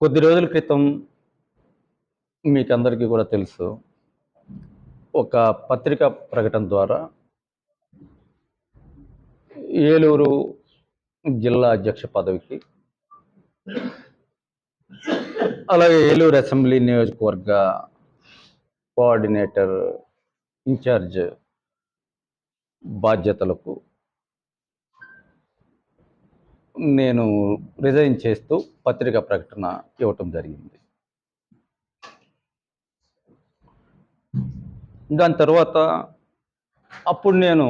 కొద్ది రోజుల క్రితం మీకందరికీ కూడా తెలుసు. ఒక పత్రికా ప్రకటన ద్వారా ఏలూరు జిల్లా అధ్యక్ష పదవికి అలాగే ఏలూరు అసెంబ్లీ నియోజకవర్గ కోఆర్డినేటర్ ఇన్ఛార్జ్ బాధ్యతలకు నేను రిజైన్ చేస్తూ పత్రికా ప్రకటన ఇవ్వటం జరిగింది. దాని తర్వాత అప్పుడు నేను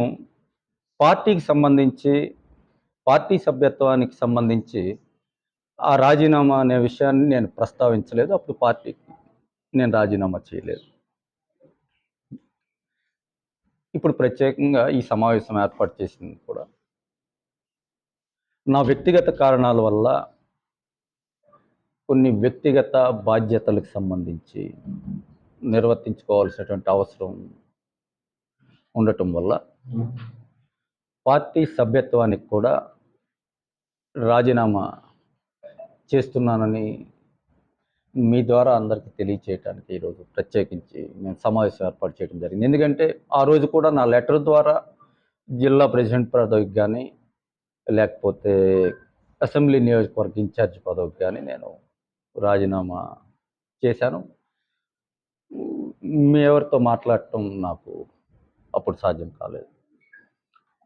పార్టీకి సంబంధించి పార్టీ సభ్యత్వానికి సంబంధించి ఆ రాజీనామా అనే విషయాన్ని నేను ప్రస్తావించలేదు. అప్పుడు పార్టీకి నేను రాజీనామా చేయలేదు. ఇప్పుడు ప్రత్యేకంగా ఈ సమావేశం ఏర్పాటు చేసింది కూడా నా వ్యక్తిగత కారణాల వల్ల కొన్ని వ్యక్తిగత బాధ్యతలకు సంబంధించి నిర్వర్తించుకోవాల్సినటువంటి అవసరం ఉండటం వల్ల పార్టీ సభ్యత్వానికి కూడా రాజీనామా చేస్తున్నానని మీ ద్వారా అందరికీ తెలియచేయటానికి ఈరోజు ప్రత్యేకించి నేను సమావేశం ఏర్పాటు చేయడం జరిగింది. ఎందుకంటే ఆ రోజు కూడా నా లెటర్ ద్వారా జిల్లా ప్రెసిడెంట్ పదవికి కానీ లేకపోతే అసెంబ్లీ నియోజకవర్గ ఇన్ఛార్జ్ పదవికి కానీ నేను రాజీనామా చేశాను. మీ ఎవరితో మాట్లాడటం నాకు అప్పుడు సాధ్యం కాలేదు.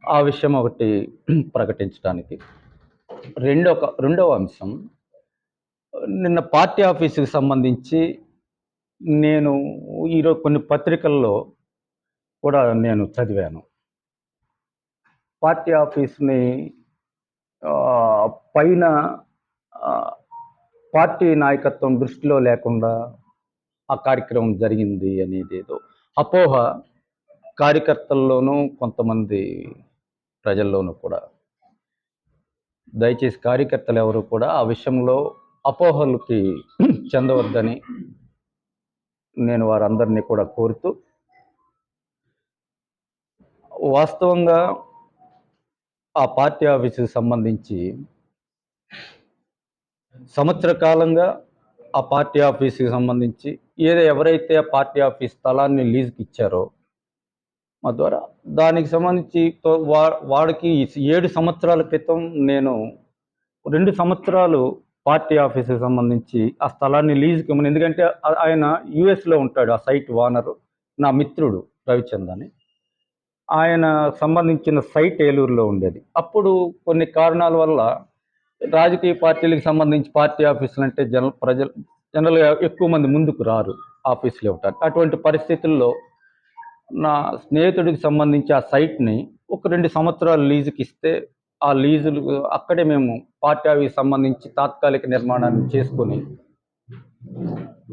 ఆ విషయం ఒకటి ప్రకటించడానికి. రెండో రెండవ అంశం నిన్న పార్టీ ఆఫీసుకి సంబంధించి నేను ఈరోజు కొన్ని పత్రికల్లో కూడా నేను చదివాను. పార్టీ ఆఫీస్ని పైన పార్టీ నాయకత్వం దృష్టిలో లేకుండా ఆ కార్యక్రమం జరిగింది అనేది ఏదో అపోహ కార్యకర్తల్లోనూ కొంతమంది ప్రజల్లోనూ కూడా. దయచేసి కార్యకర్తలు ఎవరు కూడా ఆ విషయంలో అపోహలకి చెందవద్దని నేను వారందరినీ కూడా కోరుతూ వాస్తవంగా ఆ పార్టీ ఆఫీస్కి సంబంధించి సంవత్సర కాలంగా ఆ పార్టీ ఆఫీస్కి సంబంధించి ఏదో ఎవరైతే ఆ పార్టీ ఆఫీస్ స్థలాన్ని లీజుకి ఇచ్చారో మా ద్వారా దానికి సంబంధించి వా- వాడికి ఏడు సంవత్సరాల క్రితం నేను రెండు సంవత్సరాలు పార్టీ ఆఫీస్కి సంబంధించి ఆ స్థలాన్ని లీజుకి ఇవ్వను ఎందుకంటే ఆయన యుఎస్లో ఉంటాడు ఆ సైట్ ఓనరు నా మిత్రుడు రవిచంద్ అని. ఆయన సంబంధించిన సైట్ ఏలూరులో ఉండేది. అప్పుడు కొన్ని కారణాల వల్ల రాజకీయ పార్టీలకు సంబంధించి పార్టీ ఆఫీసులు అంటే జన ప్రజలు జనరల్గా ఎక్కువ మంది ముందుకు రారు ఆఫీసులు ఇవ్వటానికి. అటువంటి పరిస్థితుల్లో నా స్నేహితుడికి సంబంధించి ఆ సైట్ని ఒక రెండు సంవత్సరాలు లీజుకి ఇస్తే ఆ లీజులు అక్కడే మేము పార్టీ ఆఫీస్ సంబంధించి తాత్కాలిక నిర్మాణాన్ని చేసుకొని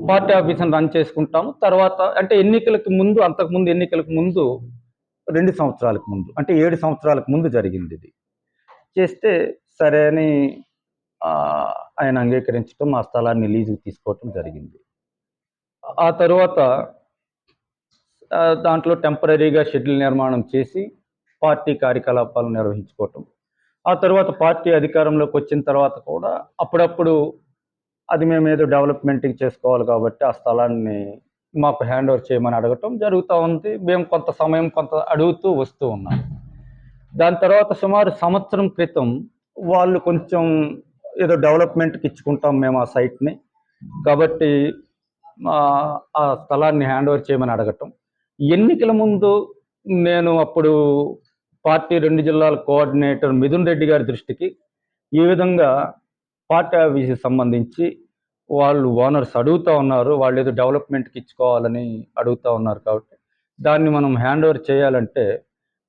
పార్టీ ఆఫీస్ని రన్ చేసుకుంటాము. తర్వాత అంటే ఎన్నికలకు ముందు అంతకుముందు ఎన్నికలకు ముందు రెండు సంవత్సరాలకు ముందు అంటే ఏడు సంవత్సరాలకు ముందు జరిగింది ఇది. చేస్తే సరే అని ఆయన అంగీకరించడం ఆ స్థలాన్ని లీజుకు తీసుకోవటం జరిగింది. ఆ తరువాత దాంట్లో టెంపరీగా షెడ్యూల్ నిర్మాణం చేసి పార్టీ కార్యకలాపాలు నిర్వహించుకోవటం. ఆ తర్వాత పార్టీ అధికారంలోకి వచ్చిన తర్వాత కూడా అప్పుడప్పుడు అది మేము ఏదో డెవలప్మెంట్కి చేసుకోవాలి కాబట్టి ఆ స్థలాన్ని మాకు హ్యాండ్ ఓవర్ చేయమని అడగటం జరుగుతూ ఉంది. మేము కొంత సమయం కొంత అడుగుతూ వస్తూ ఉన్నాం. దాని తర్వాత సుమారు సంవత్సరం క్రితం వాళ్ళు కొంచెం ఏదో డెవలప్మెంట్కి ఇచ్చుకుంటాం మేము ఆ సైట్ని. కాబట్టి ఆ, ఆ స్థలాన్ని హ్యాండ్ ఓవర్ చేయమని అడగటం. ఎన్నికల ముందు నేను అప్పుడు పార్టీ రెండు జిల్లాల కోఆర్డినేటర్ మిథున్ రెడ్డి గారి దృష్టికి ఈ విధంగా పార్టీ ఆఫీస్కి సంబంధించి వాళ్ళు ఓనర్స్ అడుగుతూ ఉన్నారు వాళ్ళు ఏదో డెవలప్మెంట్కి ఇచ్చుకోవాలని అడుగుతూ ఉన్నారు కాబట్టి. దాన్ని మనం హ్యాండ్ ఓవర్ చేయాలంటే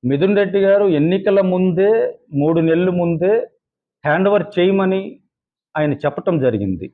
మిథున్ రెడ్డి గారు ఎన్నికల ముందే మూడు నెలల ముందే హ్యాండ్ ఓవర్ చేయమని ఆయన చెప్పటం జరిగింది.